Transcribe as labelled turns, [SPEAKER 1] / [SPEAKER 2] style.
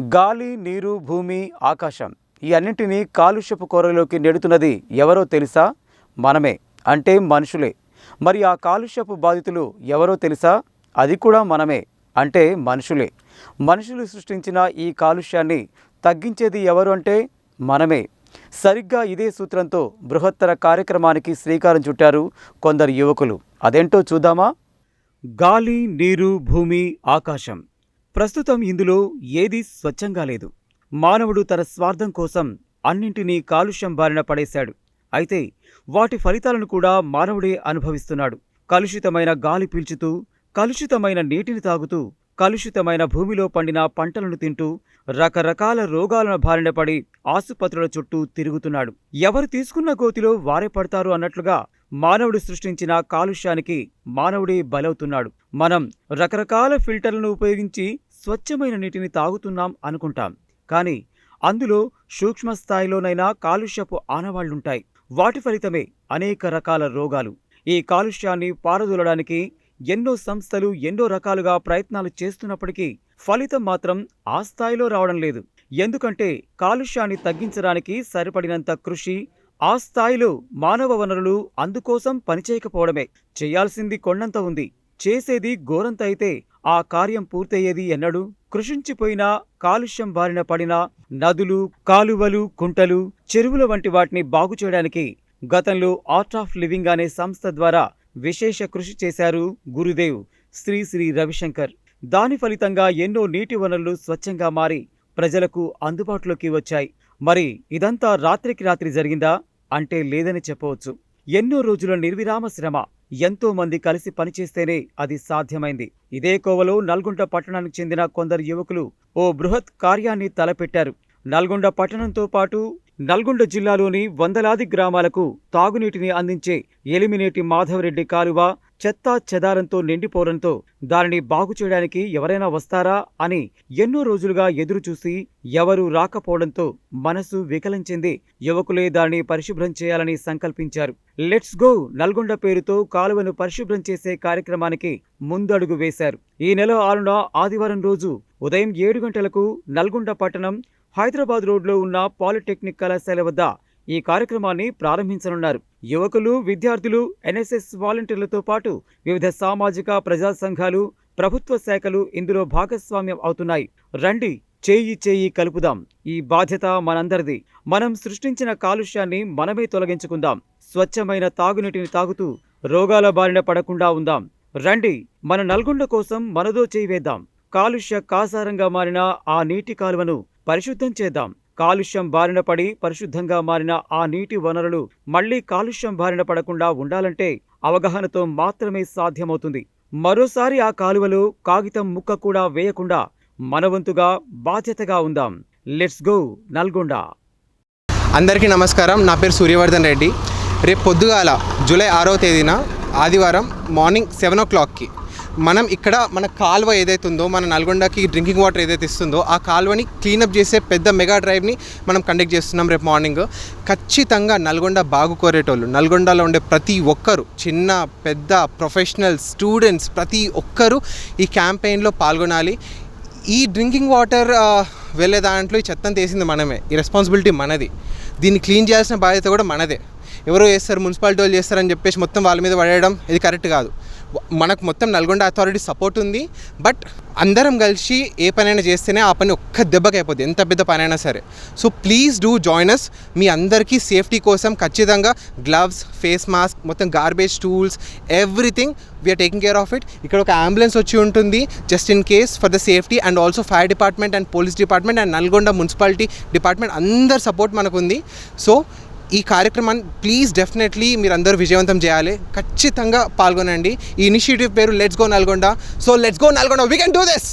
[SPEAKER 1] గాలి నీరు భూమి ఆకాశం ఈ అన్నింటినీ కాలుష్యపు కోరలోకి నెడుతున్నది ఎవరో తెలుసా? మనమే అంటే మనుషులే. మరి ఆ కాలుష్యపు బాధితులు ఎవరో తెలుసా? అది కూడా మనమే అంటే మనుషులే. మనుషులు సృష్టించిన ఈ కాలుష్యాన్ని తగ్గించేది ఎవరు అంటే మనమే. సరిగ్గా ఇదే సూత్రంతో బృహత్తర కార్యక్రమానికి శ్రీకారం చుట్టారు కొందరు యువకులు. అదేంటో చూద్దామా? గాలి నీరు భూమి ఆకాశం. ప్రస్తుతం ఇందులో ఏదీ స్వచ్ఛంగా లేదు. మానవుడు తన స్వార్థం కోసం అన్నింటినీ కాలుష్యం బారిన పడేశాడు. అయితే వాటి ఫలితాలను కూడా మానవుడే అనుభవిస్తున్నాడు. కలుషితమైన గాలి పీల్చుతూ కలుషితమైన నీటిని తాగుతూ కలుషితమైన భూమిలో పండిన పంటలను తింటూ రకరకాల రోగాలను బారిన పడి ఆసుపత్రుల చుట్టూ తిరుగుతున్నాడు. ఎవరు తీసుకున్న గోతిలో వారే పడతారు అన్నట్లుగా మానవుడు సృష్టించిన కాలుష్యానికి మానవుడే బలవుతున్నాడు. మనం రకరకాల ఫిల్టర్లను ఉపయోగించి స్వచ్ఛమైన నీటిని తాగుతున్నాం అనుకుంటాం. కానీ అందులో సూక్ష్మ స్థాయిలోనైనా కాలుష్యపు ఆనవాళ్ళుంటాయి. వాటి ఫలితమే అనేక రకాల రోగాలు. ఈ కాలుష్యాన్ని పారదోలడానికి ఎన్నో సంస్థలు ఎన్నో రకాలుగా ప్రయత్నాలు చేస్తున్నప్పటికీ ఫలితం మాత్రం ఆ స్థాయిలో రావడం లేదు. ఎందుకంటే కాలుష్యాన్ని తగ్గించడానికి సరిపడినంత కృషి ఆ స్థాయిలో మానవ వనరులు అందుకోసం పనిచేయకపోవడమే. చేయాల్సింది కొండంత ఉంది. చేసేది ఘోరంతైతే అయితే ఆ కార్యం పూర్తయ్యేది ఎన్నడూ? కృషించిపోయినా కాలుష్యం బారిన పడిన నదులు కాలువలు కుంటలు చెరువుల వంటి వాటిని బాగు చేయడానికి గతంలో ఆర్ట్ ఆఫ్ లివింగ్ అనే సంస్థ ద్వారా విశేష కృషి చేశారు గురుదేవ్ శ్రీ శ్రీ రవిశంకర్. దాని ఫలితంగా ఎన్నో నీటి వనరులు స్వచ్ఛంగా మారి ప్రజలకు అందుబాటులోకి వచ్చాయి. మరి ఇదంతా రాత్రికి రాత్రి జరిగిందా? అంటే లేదని చెప్పవచ్చు. ఎన్నో రోజుల నిర్విరామ శ్రమ. ఎంతో మంది కలిసి పనిచేస్తేనే అది సాధ్యమైంది. ఇదే కోవలో నల్గొండ పట్టణానికి చెందిన కొందరు యువకులు ఓ బృహత్ కార్యాన్ని తలపెట్టారు. నల్గొండ పట్టణంతో పాటు నల్గొండ జిల్లాలోని వందలాది గ్రామాలకు తాగునీటిని అందించే ఎలిమినేటి మాధవరెడ్డి కాలువ చెత్తా చెదారంతో నిండిపోవడంతో దానిని బాగు చేయడానికి ఎవరైనా వస్తారా అని ఎన్నో రోజులుగా ఎదురుచూసి ఎవరూ రాకపోవడంతో మనసు వికలించింది యువకులే దానిని పరిశుభ్రం చేయాలని సంకల్పించారు. లెట్స్ గో నల్గొండ పేరుతో కాలువను పరిశుభ్రం చేసే కార్యక్రమానికి ముందడుగు వేశారు. ఈ నెల ఆరున ఆదివారం రోజు ఉదయం ఏడు గంటలకు నల్గొండ పట్టణం హైదరాబాద్ రోడ్లో ఉన్న పాలిటెక్నిక్ కళాశాల వద్ద ఈ కార్యక్రమాన్ని ప్రారంభించనున్నారు. యువకులు విద్యార్థులు ఎన్ఎస్ఎస్ వాలంటీర్లతో పాటు వివిధ సామాజిక ప్రజా సంఘాలు ప్రభుత్వ శాఖలు ఇందులో భాగస్వామ్యం అవుతున్నాయి. రండి చేయి చేయి కలుపుదాం. ఈ బాధ్యత మనందరిది. మనం సృష్టించిన కాలుష్యాన్ని మనమే తొలగించుకుందాం. స్వచ్ఛమైన తాగునీటిని తాగుతూ రోగాల బారిన పడకుండా ఉందాం. రండి మన నల్గొండ కోసం మనదో చేయి వేద్దాం. కాలుష్య కాసారంగా మారిన ఆ నీటి కాలువను పరిశుద్ధం చేద్దాం. కాలుష్యం బారిన పడి పరిశుద్ధంగా మారిన ఆ నీటి వనరులు మళ్ళీ కాలుష్యం బారిన పడకుండా ఉండాలంటే అవగాహనతో మాత్రమే సాధ్యమవుతుంది. మరోసారి ఆ కాలువలో కాగితం ముక్క కూడా వేయకుండా మనవంతుగా బాధ్యతగా ఉందాం. Let's go Nalgonda.
[SPEAKER 2] అందరికీ నమస్కారం. నా పేరు సూర్యవర్ధన్ రెడ్డి. రేపు పొద్దుగాల జూలై ఆరో తేదీన ఆదివారం మార్నింగ్ సెవెన్ ఓ క్లాక్కి మనం ఇక్కడ మన కాలువ ఏదైతే ఉందో మన నల్గొండకి డ్రింకింగ్ వాటర్ ఏదైతే ఇస్తుందో ఆ కాలువని క్లీనప్ చేసే పెద్ద మెగా డ్రైవ్ని మనం కండక్ట్ చేస్తున్నాం రేపు మార్నింగ్ ఖచ్చితంగా నల్గొండ బాగు కోరేటోళ్ళు నల్గొండలో ఉండే ప్రతి ఒక్కరు చిన్న పెద్ద ప్రొఫెషనల్ స్టూడెంట్స్ ప్రతి ఒక్కరూ ఈ క్యాంపెయిన్లో పాల్గొనాలి. ఈ డ్రింకింగ్ వాటర్ వెళ్ళే దాంట్లో ఈ చెత్తను తీసింది మనమే ఈ రెస్పాన్సిబిలిటీ మనది. దీన్ని క్లీన్ చేయాల్సిన బాధ్యత కూడా మనదే. ఎవరో చేస్తారు మున్సిపాలిటీ వాళ్ళు చేస్తారని చెప్పేసి మొత్తం వాళ్ళ మీద పడేయడం ఇది కరెక్ట్ కాదు. మనకు మొత్తం నల్గొండ అథారిటీ సపోర్ట్ ఉంది. బట్ అందరం కలిసి ఏ పనైనా చేస్తేనే ఆ పని ఒక్క దెబ్బకి అయిపోద్ది ఎంత పెద్ద పనైనా సరే. So please do join us మీ అందరికీ సేఫ్టీ కోసం ఖచ్చితంగా గ్లవ్స్ ఫేస్ మాస్క్ మొత్తం garbage tools everything we are taking care of it ఇక్కడ ఒక అంబులెన్స్ వచ్చి ఉంటుంది. Just in case for the safety and also fire department and police department and Nalgonda municipality department అందరి support మనకు ఉంది so ఈ కార్యక్రమాన్ని ప్లీజ్ డెఫినెట్లీ మీరు అందరూ విజయవంతం చేయాలి. ఖచ్చితంగా పాల్గొనండి. ఈ ఇనిషియేటివ్ పేరు let's go Nalgonda so let's go Nalgonda we can do this